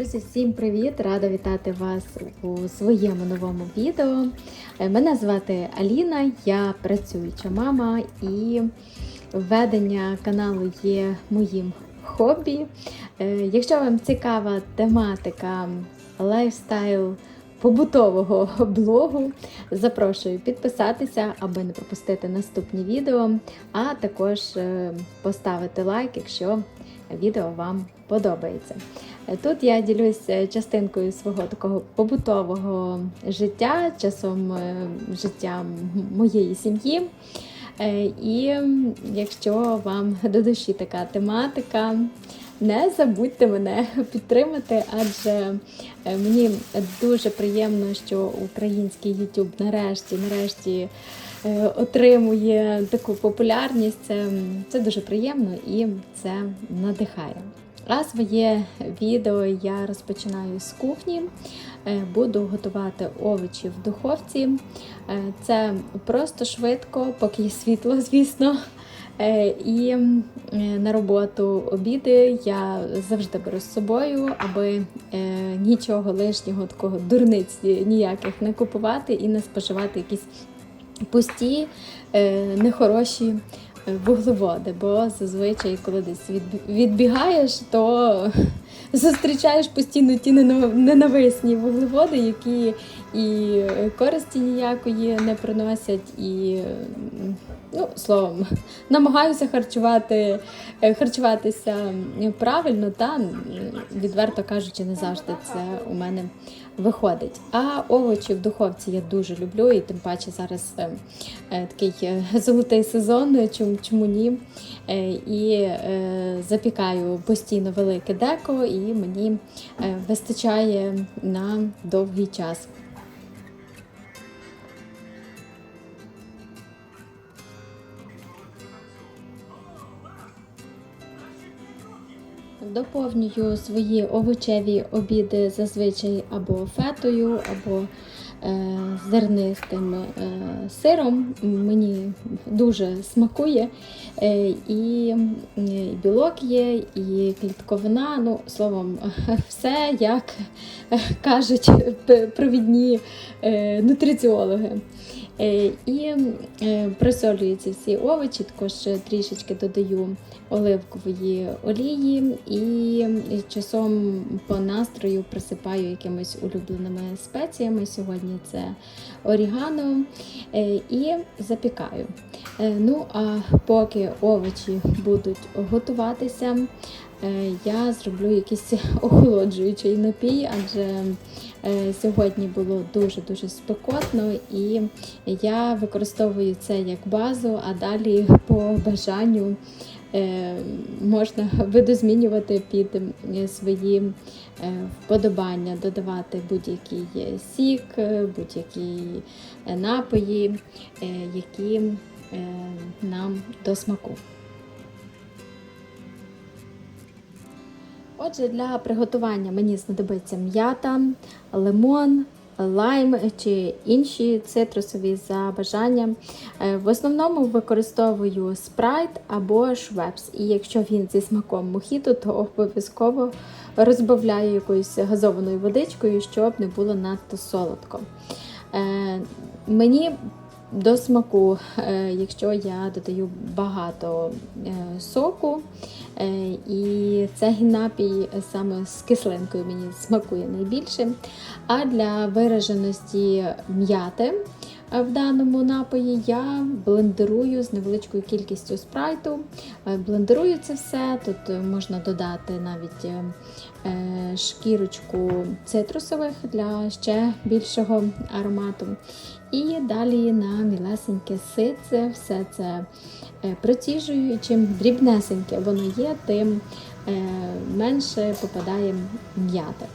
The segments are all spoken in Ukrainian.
Друзі, всім привіт! Рада вітати вас у своєму новому відео. Е, Мене звати Аліна, я працююча мама і ведення каналу є моїм хобі. Е, Якщо вам цікава тематика лайфстайл побутового блогу, запрошую підписатися, аби не пропустити наступні відео, а також е, поставити лайк, якщо відео вам подобається. Е, Тут я ділюсь частинкою свого такого побутового життя, часом е, життя моєї сім'ї. Е, І якщо вам до душі така тематика, не забудьте мене підтримати, адже е, мені дуже приємно, що український YouTube нарешті, нарешті е, отримує таку популярність. Це, це дуже приємно і це надихає. А своє відео я розпочинаю з кухні. Е, Буду готувати овочі в духовці. Е, Це просто швидко, поки є світло, звісно. Е, І на роботу обіди я завжди беру з собою, аби нічого лишнього, такого дурниць ніяких не купувати і не споживати якісь пусті, нехороші вуглеводи. Бо зазвичай, коли десь відбігаєш, то зустрічаєш постійно ті ненависні вуглеводи, які і користі ніякої не приносять, і ну, словом, намагаюся харчувати, харчуватися правильно, та відверто кажучи, не завжди це у мене виходить. А овочі в духовці я дуже люблю, і тим паче зараз е, е, такий е, золотий сезон, чому, чому ні. Е, І е, запікаю постійно велике деко, і мені е, вистачає на довгий час. Доповнюю свої овочеві обіди зазвичай або фетою, або е, зернистим е, сиром. Мені дуже смакує. Е, і і білок є, і клітковина. Ну, словом, все як е, кажуть провідні е, нутриціологи. Е, І е, присолюються всі овочі, також трішечки додаю оливкової олії і часом по настрою присипаю якимись улюбленими спеціями. Сьогодні це орігано е, і запікаю. Ну а поки овочі будуть готуватися, я зроблю якийсь охолоджуючий напій, адже сьогодні було дуже-дуже спекотно, і я використовую це як базу, а далі по бажанню е, можна видозмінювати під е, свої е, вподобання, додавати будь-який е, сік, е, будь-які е, напої, е, які е, нам до смаку. Отже, для приготування мені знадобиться м'ята, лимон, лайм чи інші цитрусові за бажанням. Е, В основному використовую спрайт або швепс. І якщо він зі смаком мохіто, то обов'язково розбавляю якоюсь газованою водичкою, щоб не було надто солодко. Е, Мені до смаку, е, якщо я додаю багато е, соку, е, і цей напій саме з кислинкою мені смакує найбільше. А для вираженості м'яти в даному напої я блендерую з невеличкою кількістю спрайту. Е, Блендерую це все. Тут е, можна додати навіть е, е, шкірочку цитрусових для ще більшого аромату. І далі на мілесеньке сице все це е, проціжую. І чим дрібнесеньке воно є, тим е, менше попадає м'яти.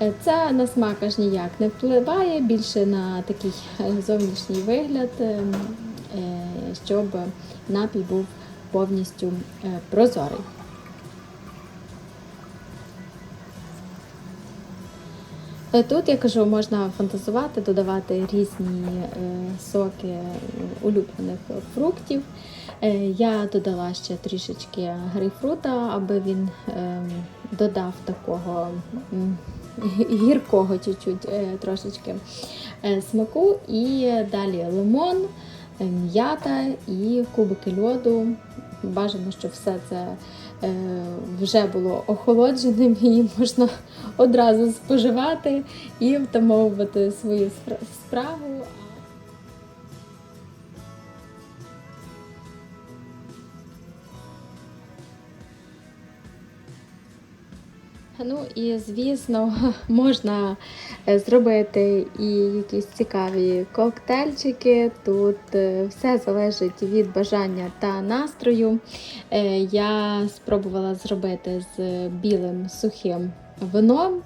Це на смак аж ніяк не впливає, більше на такий е, зовнішній вигляд, е, е, щоб напій був повністю прозорий. Тут я кажу, можна фантазувати, додавати різні соки улюблених фруктів. Я додала ще трішечки грейпфрута, аби він е, додав такого гіркого чуть-чуть е, трошечки е, смаку. І далі лимон, е, м'ята і кубики льоду. Бажано, щоб все це вже було охолодженим і можна одразу споживати і втамовувати свою спра- справу. Ну і звісно, можна е, зробити і якісь цікаві коктейльчики. Тут е, все залежить від бажання та настрою. Е, Я спробувала зробити з білим сухим вином.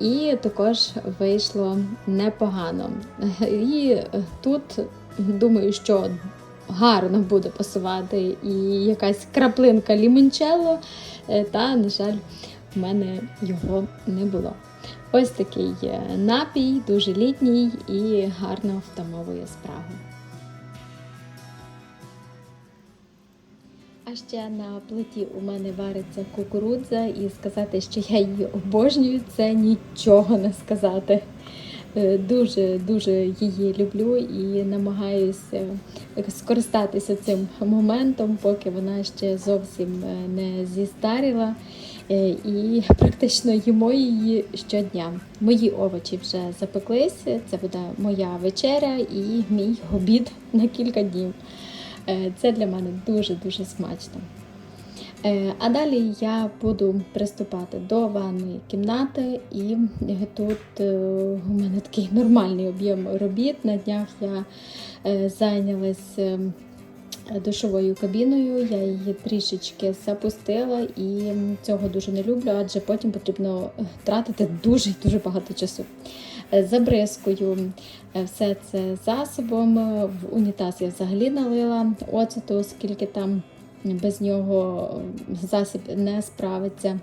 І також вийшло непогано. І тут думаю, що гарно буде пасувати і якась краплинка лімончелло, та, на жаль, в мене його не було. Ось такий напій, дуже літній і гарно втамовує справу. А ще на плиті у мене вариться кукурудза, і сказати, що я її обожнюю, це нічого не сказати. Е, Дуже дуже її люблю і намагаюся скористатися цим моментом, поки вона ще зовсім е, не зістаріла. Е, І практично їмо її щодня. Мої овочі вже запеклись. Це буде моя вечеря і мій обід на кілька днів. Е, Це для мене дуже-дуже смачно. Е, А далі я буду приступати до ванної кімнати, і тут у мене такий нормальний об'єм робіт. На днях я зайнялась е, душовою кабіною, я її трішечки запустила і цього дуже не люблю, адже потім потрібно е, тратити дуже дуже багато часу. Е, Забризкую е, все це засобом. В унітаз я взагалі налила оцету, оскільки там без нього засіб не справиться.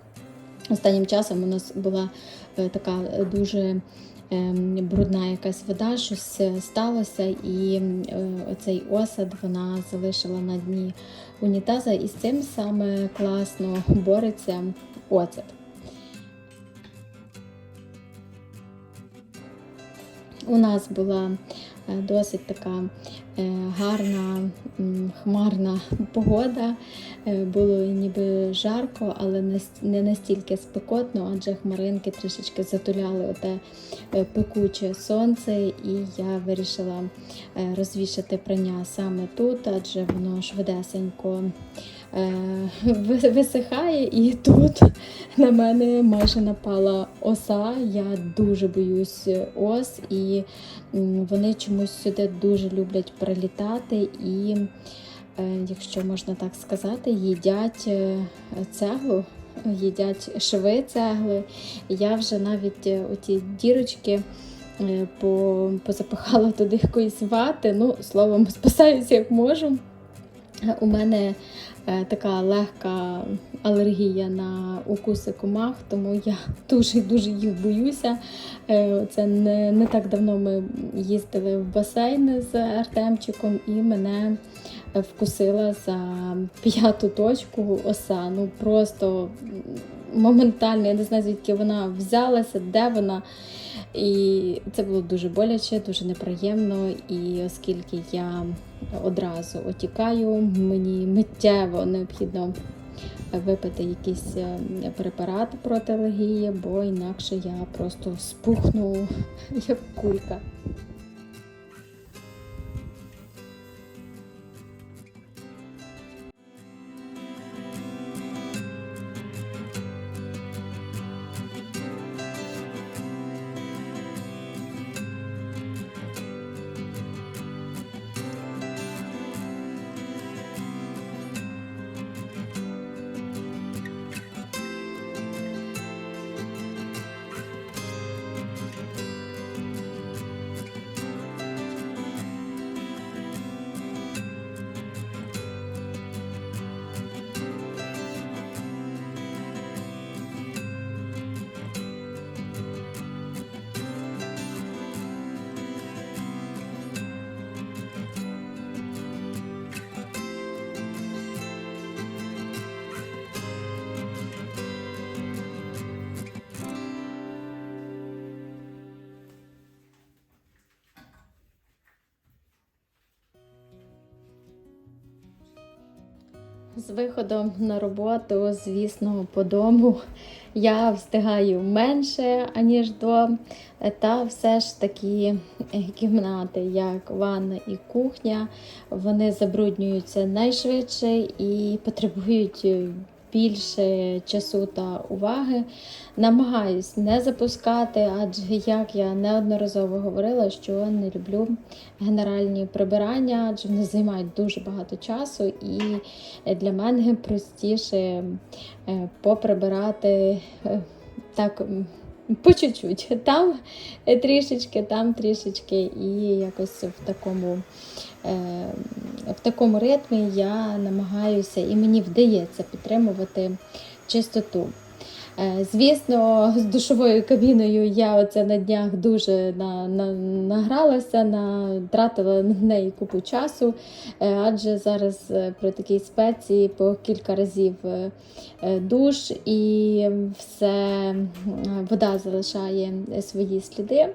Останнім часом у нас була така дуже брудна якась вода, щось е, сталося, і цей оцей осад вона залишила на дні унітаза, і з цим саме класно бореться оцет. У нас була е, досить така е, гарна хмарна погода. Е, Було ніби жарко, але не настільки спекотно, адже хмаринки трішечки затуляли оте е, пекуче сонце, і я вирішила е, розвішати прання саме тут, адже воно швидесенько е, висихає, і тут на мене майже напала оса. Я дуже боюсь ос, і вони чомусь сюди дуже люблять прилітати і, е, якщо можна так сказати, їдять е, цеглу. Їдять шви цегли. Я вже навіть е, оті дірочки по- позапихала туди якоїсь вати. Ну, словом, спасаюся як можу. У мене така легка алергія на укуси комах, тому я дуже дуже їх боюся. Е, Це не, не так давно ми їздили в басейн з Артемчиком, і мене вкусила за п'яту точку оса. Ну просто моментально, я не знаю, звідки вона взялася, де вона. І це було дуже боляче, дуже неприємно. І оскільки я одразу отікаю, мені миттєво необхідно випити якийсь е, препарат проти алергії, бо інакше я просто спухну як кулька. З виходом на роботу, звісно, по дому я встигаю менше, аніж до. Та все ж таки е, кімнати, як ванна і кухня, вони забруднюються найшвидше і потребують більше часу та уваги. Намагаюсь не запускати, адже як я неодноразово говорила, що не люблю генеральні прибирання, адже вони займають дуже багато часу, і для мене простіше е, поприбирати е, так. По чуть-чуть. Там трішечки, там трішечки, і якось в такому е, в такому ритмі я намагаюся і мені вдається підтримувати чистоту. Е, Звісно, з душовою кабіною я оце на днях дуже на, на, награлася, на, тратила на неї купу часу, е, адже зараз е, при такій спеції по кілька разів душ і все вода залишає свої сліди.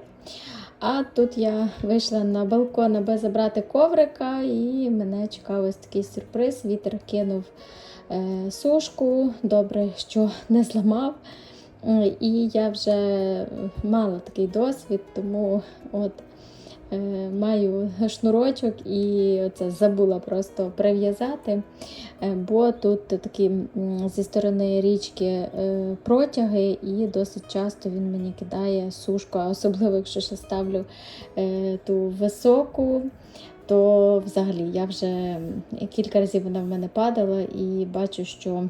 А тут я вийшла на балкон, аби забрати коврика, і мене чекав ось такий сюрприз. Вітер кинув сушку, добре, що не зламав. Е, І я вже мала такий досвід, тому от е, маю шнурочок і це забула просто прив'язати, е, бо тут такі зі сторони річки е, протяги, і досить часто він мені кидає сушку, особливо, якщо ще ставлю е, ту високу. То взагалі я вже кілька разів вона в мене падала і бачу, що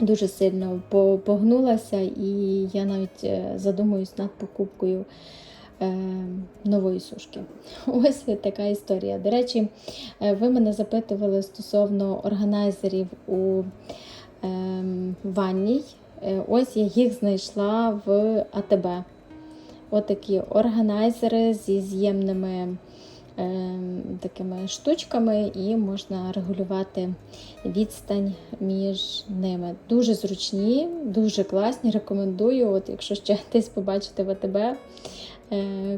дуже сильно погнулася, і я навіть е, задумуюсь над покупкою е, нової сушки. Ось така історія. До речі, е, ви мене запитували стосовно органайзерів у ем, ванній. Ось я їх знайшла в АТБ. Отакі органайзери зі з'ємними такими штучками, і можна регулювати відстань між ними. Дуже зручні, дуже класні. Рекомендую. От якщо ще десь побачите в АТБ, е,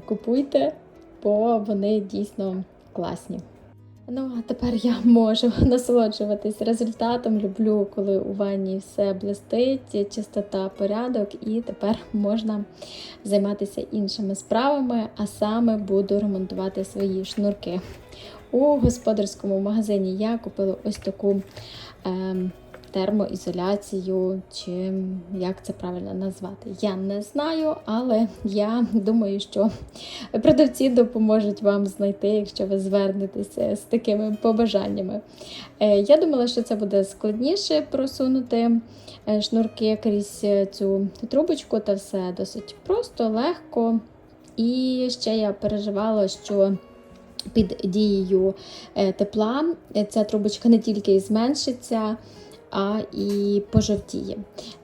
купуйте, бо вони дійсно класні. Ну, а тепер я можу насолоджуватись результатом. Люблю, коли у ванні все блистить, чистота, порядок, і тепер можна займатися іншими справами, а саме буду ремонтувати свої шнурки. У господарському магазині я купила ось таку ем, термоізоляцію, чи як це правильно назвати. Я не знаю, але я думаю, що продавці допоможуть вам знайти, якщо ви звернетеся з такими побажаннями. Е, Я думала, що це буде складніше просунути е, шнурки крізь цю трубочку, та все досить просто, легко. І ще я переживала, що під дією е, тепла е, ця трубочка не тільки зменшиться, а і пожовтіє.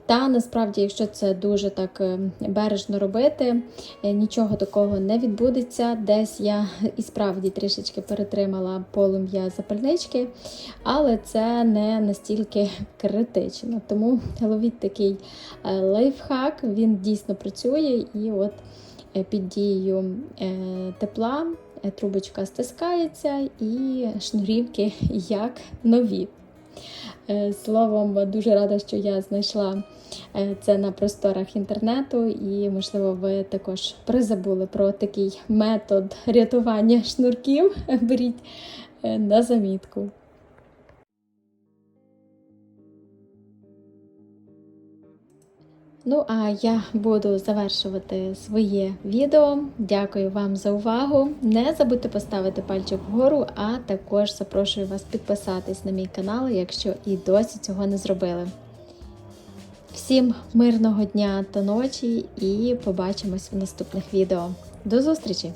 Та насправді, якщо це дуже так е, бережно робити, е, нічого такого не відбудеться. Десь я і справді трішечки перетримала полум'я запальнички, але це не настільки критично. Тому ловіть такий е, лайфхак, він дійсно працює і от під дією тепла трубочка стискається і шнурівки як нові. Е, Словом, дуже рада, що я знайшла е, це на просторах інтернету, і, можливо, ви також призабули про такий метод рятування шнурків. Беріть е, на замітку. Ну, а я буду завершувати своє відео. Дякую вам за увагу. Не забудьте поставити пальчик вгору, а також запрошую вас підписатись на мій канал, якщо і досі цього не зробили. Всім мирного дня та ночі і побачимось в наступних відео. До зустрічі!